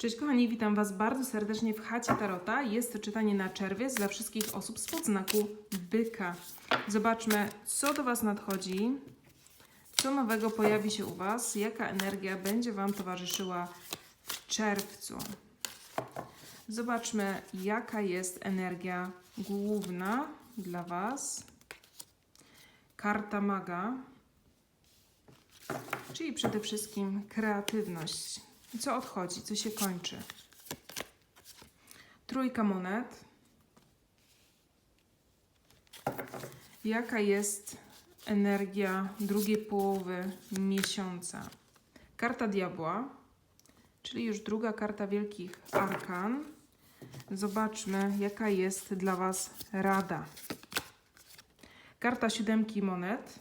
Cześć kochani, witam Was bardzo serdecznie w chacie Tarota. Jest to czytanie na czerwiec dla wszystkich osób spod znaku byka. Zobaczmy, co do Was nadchodzi, co nowego pojawi się u Was, jaka energia będzie Wam towarzyszyła w czerwcu. Zobaczmy, jaka jest energia główna dla Was. Karta maga, czyli przede wszystkim kreatywność. Co odchodzi, co się kończy? Trójka monet. Jaka jest energia drugiej połowy miesiąca? Karta diabła, czyli już druga karta wielkich arkan. Zobaczmy, jaka jest dla Was rada. Karta siódemki monet.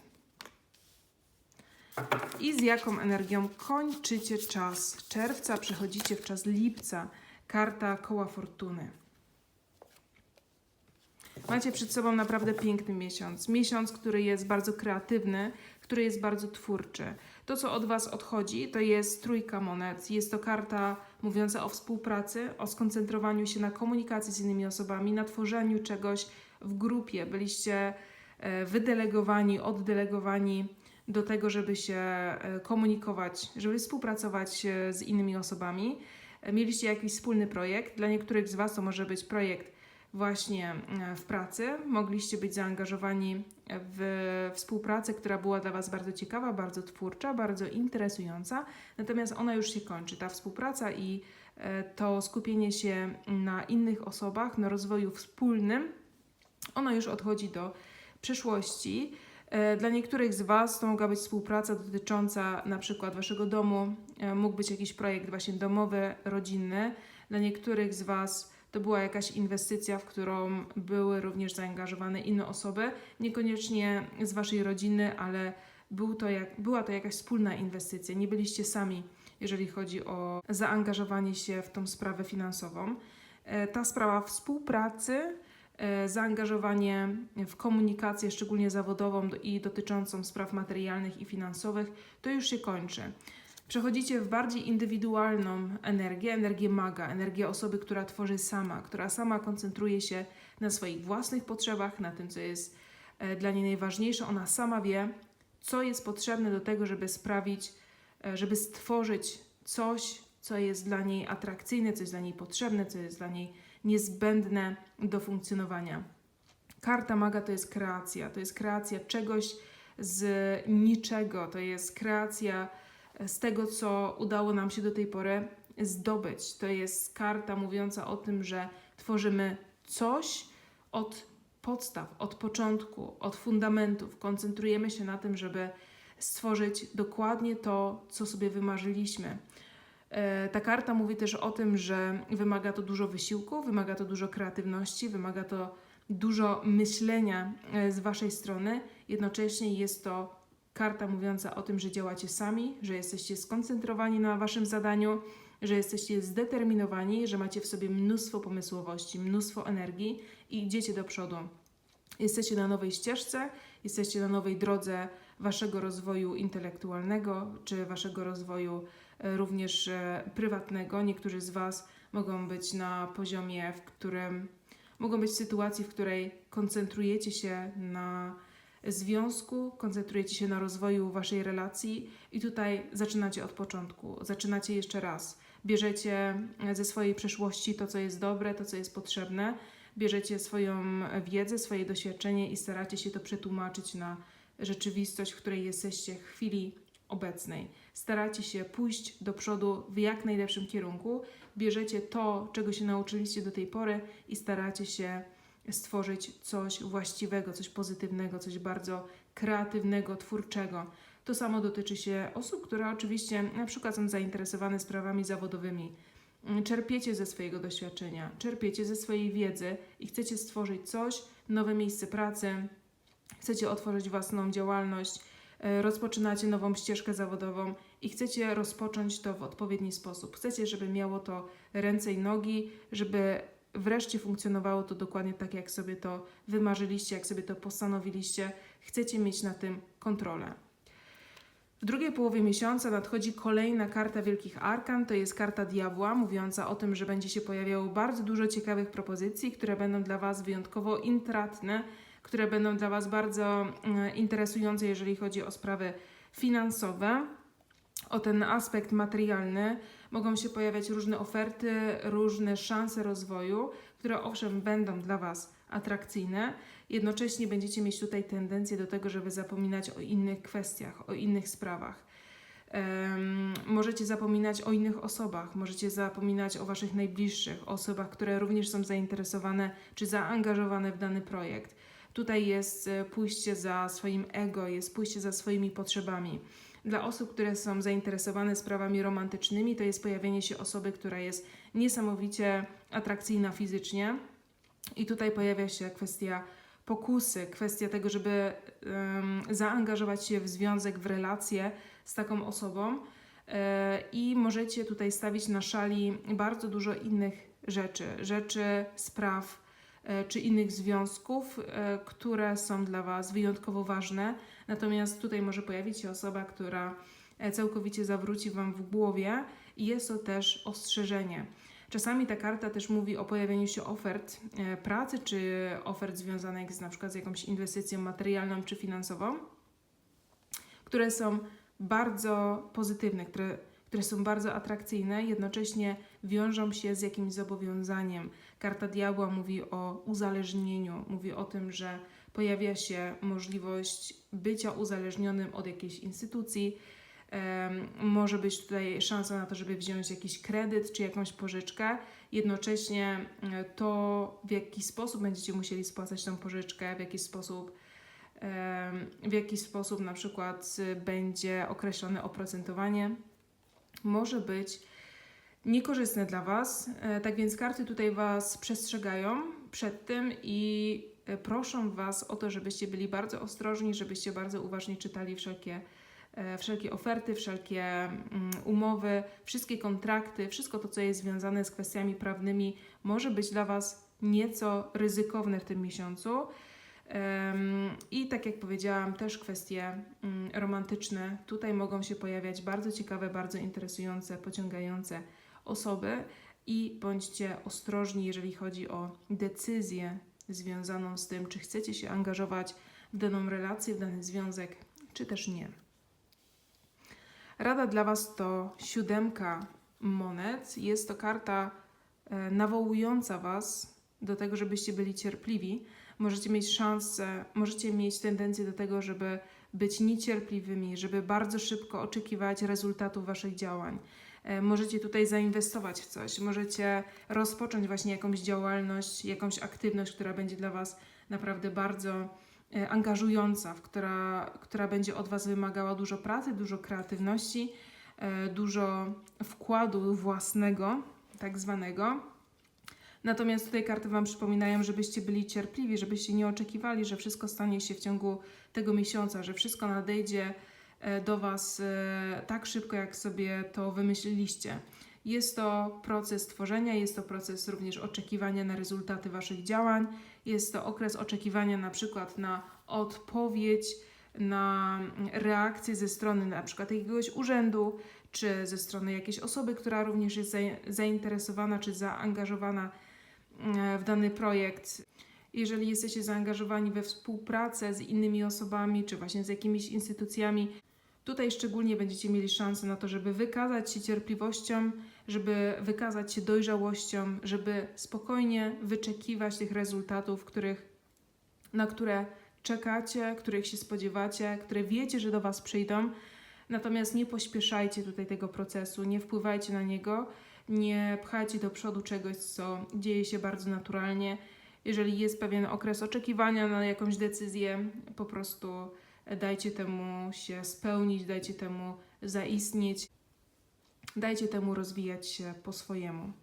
I z jaką energią kończycie czas czerwca, przechodzicie w czas lipca. Karta koła fortuny. Macie przed sobą naprawdę piękny miesiąc. Miesiąc, który jest bardzo kreatywny, który jest bardzo twórczy. To, co od Was odchodzi, to jest trójka monet. Jest to karta mówiąca o współpracy, o skoncentrowaniu się na komunikacji z innymi osobami, na tworzeniu czegoś w grupie. Byliście e, wydelegowani, oddelegowani do tego, żeby się e, komunikować, żeby współpracować e, z innymi osobami. E, Mieliście jakiś wspólny projekt. Dla niektórych z Was to może być projekt właśnie w pracy. Mogliście być zaangażowani w współpracę, która była dla Was bardzo ciekawa, bardzo twórcza, bardzo interesująca. Natomiast ona już się kończy. Ta współpraca i to skupienie się na innych osobach, na rozwoju wspólnym, ono już odchodzi do przyszłości. E, Dla niektórych z Was to mogła być współpraca dotycząca na przykład Waszego domu, e, mógł być jakiś projekt właśnie domowy, rodzinny. Dla niektórych z Was to była jakaś inwestycja, w którą były również zaangażowane inne osoby, niekoniecznie z Waszej rodziny, ale był to jak, była to jakaś wspólna inwestycja. Nie byliście sami, jeżeli chodzi o zaangażowanie się w tą sprawę finansową. E, Ta sprawa współpracy zaangażowanie w komunikację, szczególnie zawodową do- i dotyczącą spraw materialnych i finansowych, to już się kończy. Przechodzicie w bardziej indywidualną energię, energię maga, energię osoby, która tworzy sama, która sama koncentruje się na swoich własnych potrzebach, na tym, co jest e, dla niej najważniejsze. Ona sama wie, co jest potrzebne do tego, żeby sprawić, e, żeby stworzyć coś, co jest dla niej atrakcyjne, co jest dla niej potrzebne, co jest dla niej niezbędne do funkcjonowania. Karta maga to jest kreacja, to jest kreacja czegoś z niczego, to jest kreacja z tego, co udało nam się do tej pory zdobyć. To jest karta mówiąca o tym, że tworzymy coś od podstaw, od początku, od fundamentów. Koncentrujemy się na tym, żeby stworzyć dokładnie to, co sobie wymarzyliśmy. E, Ta karta mówi też o tym, że wymaga to dużo wysiłku, wymaga to dużo kreatywności, wymaga to dużo myślenia e, z Waszej strony. Jednocześnie jest to karta mówiąca o tym, że działacie sami, że jesteście skoncentrowani na Waszym zadaniu, że jesteście zdeterminowani, że macie w sobie mnóstwo pomysłowości, mnóstwo energii i idziecie do przodu. Jesteście na nowej ścieżce, jesteście na nowej drodze Waszego rozwoju intelektualnego czy Waszego rozwoju e, również e, prywatnego. Niektórzy z Was mogą być na poziomie, w którym mogą być sytuacji, w której koncentrujecie się na związku, koncentrujecie się na rozwoju Waszej relacji i tutaj zaczynacie od początku, zaczynacie jeszcze raz. Bierzecie e, ze swojej przeszłości to, co jest dobre, to, co jest potrzebne, bierzecie swoją wiedzę, swoje doświadczenie i staracie się to przetłumaczyć na rzeczywistość, w której jesteście w chwili obecnej. Staracie się pójść do przodu w jak najlepszym kierunku, bierzecie to, czego się nauczyliście do tej pory i staracie się stworzyć coś właściwego, coś pozytywnego, coś bardzo kreatywnego, twórczego. To samo dotyczy się osób, które oczywiście na przykład są zainteresowane sprawami zawodowymi. Czerpiecie ze swojego doświadczenia, czerpiecie ze swojej wiedzy i chcecie stworzyć coś, nowe miejsce pracy, chcecie otworzyć własną działalność, e, rozpoczynacie nową ścieżkę zawodową i chcecie rozpocząć to w odpowiedni sposób. Chcecie, żeby miało to ręce i nogi, żeby wreszcie funkcjonowało to dokładnie tak, jak sobie to wymarzyliście, jak sobie to postanowiliście. Chcecie mieć na tym kontrolę. W drugiej połowie miesiąca nadchodzi kolejna karta Wielkich Arkan, to jest karta Diabła, mówiąca o tym, że będzie się pojawiało bardzo dużo ciekawych propozycji, które będą dla Was wyjątkowo intratne, które będą dla Was bardzo mm, interesujące, jeżeli chodzi o sprawy finansowe, o ten aspekt materialny. Mogą się pojawiać różne oferty, różne szanse rozwoju, które owszem będą dla Was atrakcyjne, jednocześnie będziecie mieć tutaj tendencję do tego, żeby zapominać o innych kwestiach, o innych sprawach. Em, możecie zapominać o innych osobach, możecie zapominać o Waszych najbliższych, o osobach, które również są zainteresowane czy zaangażowane w dany projekt. Tutaj jest e, pójście za swoim ego, jest pójście za swoimi potrzebami. Dla osób, które są zainteresowane sprawami romantycznymi, to jest pojawienie się osoby, która jest niesamowicie atrakcyjna fizycznie. I tutaj pojawia się kwestia pokusy, kwestia tego, żeby em, zaangażować się w związek, w relację z taką osobą. E, I możecie tutaj stawić na szali bardzo dużo innych rzeczy, rzeczy, spraw czy innych związków, e, które są dla Was wyjątkowo ważne. Natomiast tutaj może pojawić się osoba, która e, całkowicie zawróci Wam w głowie i jest to też ostrzeżenie. Czasami ta karta też mówi o pojawieniu się ofert e, pracy, czy ofert związanych z na przykład z jakąś inwestycją materialną czy finansową, które są bardzo pozytywne, które, które są bardzo atrakcyjne, jednocześnie wiążą się z jakimś zobowiązaniem. Karta diabła mówi o uzależnieniu, mówi o tym, że pojawia się możliwość bycia uzależnionym od jakiejś instytucji. Może być tutaj szansa na to, żeby wziąć jakiś kredyt czy jakąś pożyczkę. Jednocześnie e, to, w jaki sposób będziecie musieli spłacać tą pożyczkę, w jaki sposób, w jaki sposób na przykład y, będzie określone oprocentowanie, może być niekorzystne dla Was. E, Tak więc karty tutaj Was przestrzegają przed tym i e, proszą Was o to, żebyście byli bardzo ostrożni, żebyście bardzo uważnie czytali wszelkie, e, wszelkie oferty, wszelkie mm, umowy, wszystkie kontrakty, wszystko to, co jest związane z kwestiami prawnymi, może być dla Was nieco ryzykowne w tym miesiącu. I tak jak powiedziałam, też kwestie mm, romantyczne tutaj mogą się pojawiać bardzo ciekawe, bardzo interesujące, pociągające osoby i bądźcie ostrożni, jeżeli chodzi o decyzję związaną z tym, czy chcecie się angażować w daną relację, w dany związek, czy też nie. Rada dla Was to siódemka monet. Jest to karta e, nawołująca Was do tego, żebyście byli cierpliwi. Możecie mieć szansę, możecie mieć tendencję do tego, żeby być niecierpliwymi, żeby bardzo szybko oczekiwać rezultatów Waszych działań. E, Możecie tutaj zainwestować w coś, możecie rozpocząć właśnie jakąś działalność, jakąś aktywność, która będzie dla Was naprawdę bardzo e, angażująca, która, która będzie od Was wymagała dużo pracy, dużo kreatywności, e, dużo wkładu własnego, tak zwanego. Natomiast tutaj karty Wam przypominają, żebyście byli cierpliwi, żebyście nie oczekiwali, że wszystko stanie się w ciągu tego miesiąca, że wszystko nadejdzie do Was e, tak szybko, jak sobie to wymyśliliście. Jest to proces tworzenia, jest to proces również oczekiwania na rezultaty Waszych działań, jest to okres oczekiwania na przykład na odpowiedź, na reakcję ze strony na przykład jakiegoś urzędu, czy ze strony jakiejś osoby, która również jest zain- zainteresowana czy zaangażowana e, w dany projekt. Jeżeli jesteście zaangażowani we współpracę z innymi osobami, czy właśnie z jakimiś instytucjami, tutaj szczególnie będziecie mieli szansę na to, żeby wykazać się cierpliwością, żeby wykazać się dojrzałością, żeby spokojnie wyczekiwać tych rezultatów, których, na które czekacie, których się spodziewacie, które wiecie, że do Was przyjdą. Natomiast nie pośpieszajcie tutaj tego procesu, nie wpływajcie na niego, nie pchajcie do przodu czegoś, co dzieje się bardzo naturalnie. Jeżeli jest pewien okres oczekiwania na jakąś decyzję, po prostu dajcie temu się spełnić, dajcie temu zaistnieć, dajcie temu rozwijać się po swojemu.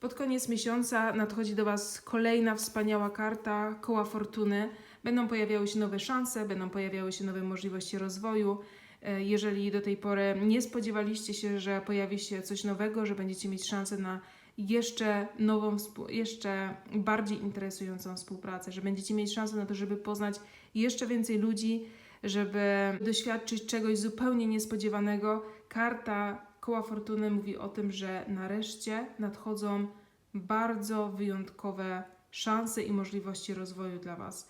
Pod koniec miesiąca nadchodzi do Was kolejna wspaniała karta koła fortuny. Będą pojawiały się nowe szanse, będą pojawiały się nowe możliwości rozwoju. E, Jeżeli do tej pory nie spodziewaliście się, że pojawi się coś nowego, że będziecie mieć szansę na jeszcze nową, jeszcze bardziej interesującą współpracę, że będziecie mieć szansę na to, żeby poznać jeszcze więcej ludzi, żeby doświadczyć czegoś zupełnie niespodziewanego. Karta koła fortuny mówi o tym, że nareszcie nadchodzą bardzo wyjątkowe szanse i możliwości rozwoju dla Was.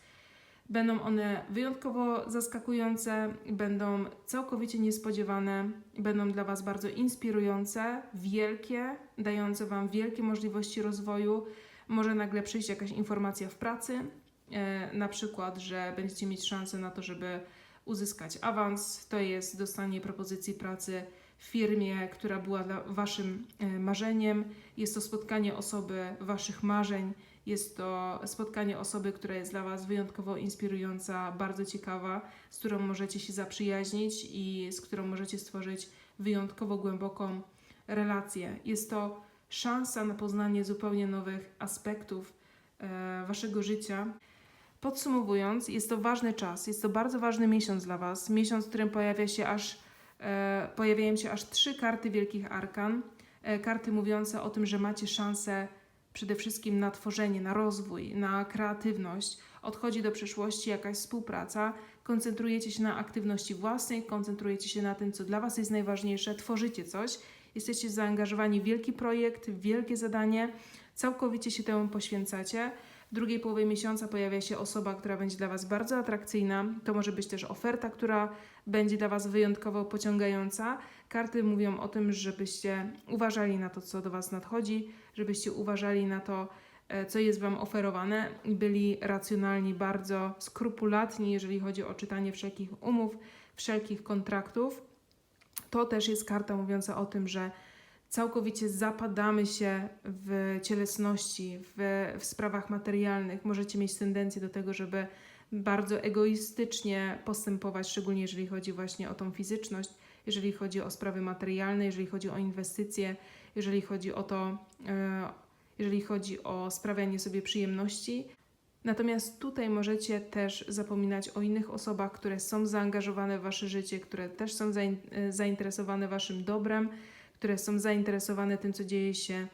Będą one wyjątkowo zaskakujące, będą całkowicie niespodziewane, będą dla Was bardzo inspirujące, wielkie, dające Wam wielkie możliwości rozwoju. Może nagle przyjść jakaś informacja w pracy, e, na przykład, że będziecie mieć szansę na to, żeby uzyskać awans, to jest dostanie propozycji pracy w firmie, która była Waszym e, marzeniem. Jest to spotkanie osoby Waszych marzeń. Jest to spotkanie osoby, która jest dla Was wyjątkowo inspirująca, bardzo ciekawa, z którą możecie się zaprzyjaźnić i z którą możecie stworzyć wyjątkowo głęboką relację. Jest to szansa na poznanie zupełnie nowych aspektów e, Waszego życia. Podsumowując, jest to ważny czas, jest to bardzo ważny miesiąc dla Was. Miesiąc, w którym pojawia się aż, e, pojawiają się aż trzy karty Wielkich Arkan. E, karty mówiące o tym, że macie szansę przede wszystkim na tworzenie, na rozwój, na kreatywność. Odchodzi do przyszłości jakaś współpraca, koncentrujecie się na aktywności własnej, koncentrujecie się na tym, co dla Was jest najważniejsze, tworzycie coś, jesteście zaangażowani w wielki projekt, w wielkie zadanie, całkowicie się temu poświęcacie. W drugiej połowie miesiąca pojawia się osoba, która będzie dla Was bardzo atrakcyjna. To może być też oferta, która będzie dla Was wyjątkowo pociągająca. Karty mówią o tym, żebyście uważali na to, co do Was nadchodzi, żebyście uważali na to, e, co jest Wam oferowane i byli racjonalni, bardzo skrupulatni, jeżeli chodzi o czytanie wszelkich umów, wszelkich kontraktów. To też jest karta mówiąca o tym, że całkowicie zapadamy się w cielesności, w, w sprawach materialnych. Możecie mieć tendencję do tego, żeby bardzo egoistycznie postępować, szczególnie jeżeli chodzi właśnie o tą fizyczność, jeżeli chodzi o sprawy materialne, jeżeli chodzi o inwestycje, jeżeli chodzi o to, e, jeżeli chodzi o sprawianie sobie przyjemności. Natomiast tutaj możecie też zapominać o innych osobach, które są zaangażowane w wasze życie, które też są e, zainteresowane waszym dobrem, które są zainteresowane tym, co dzieje się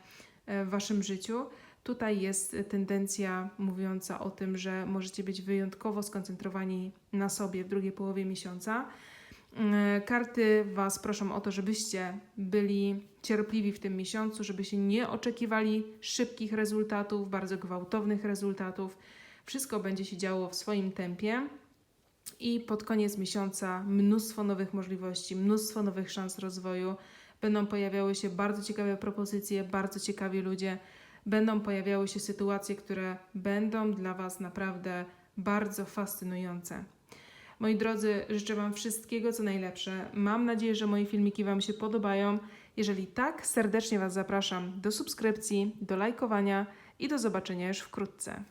e, w waszym życiu. Tutaj jest tendencja mówiąca o tym, że możecie być wyjątkowo skoncentrowani na sobie w drugiej połowie miesiąca. Mm, Karty Was proszą o to, żebyście byli cierpliwi w tym miesiącu, żebyście nie oczekiwali szybkich rezultatów, bardzo gwałtownych rezultatów. Wszystko będzie się działo w swoim tempie. I pod koniec miesiąca mnóstwo nowych możliwości, mnóstwo nowych szans rozwoju. Będą pojawiały się bardzo ciekawe propozycje, bardzo ciekawi ludzie. Będą pojawiały się sytuacje, które będą dla Was naprawdę bardzo fascynujące. Moi drodzy, życzę Wam wszystkiego co najlepsze. Mam nadzieję, że moje filmiki Wam się podobają. Jeżeli tak, serdecznie Was zapraszam do subskrypcji, do lajkowania i do zobaczenia już wkrótce.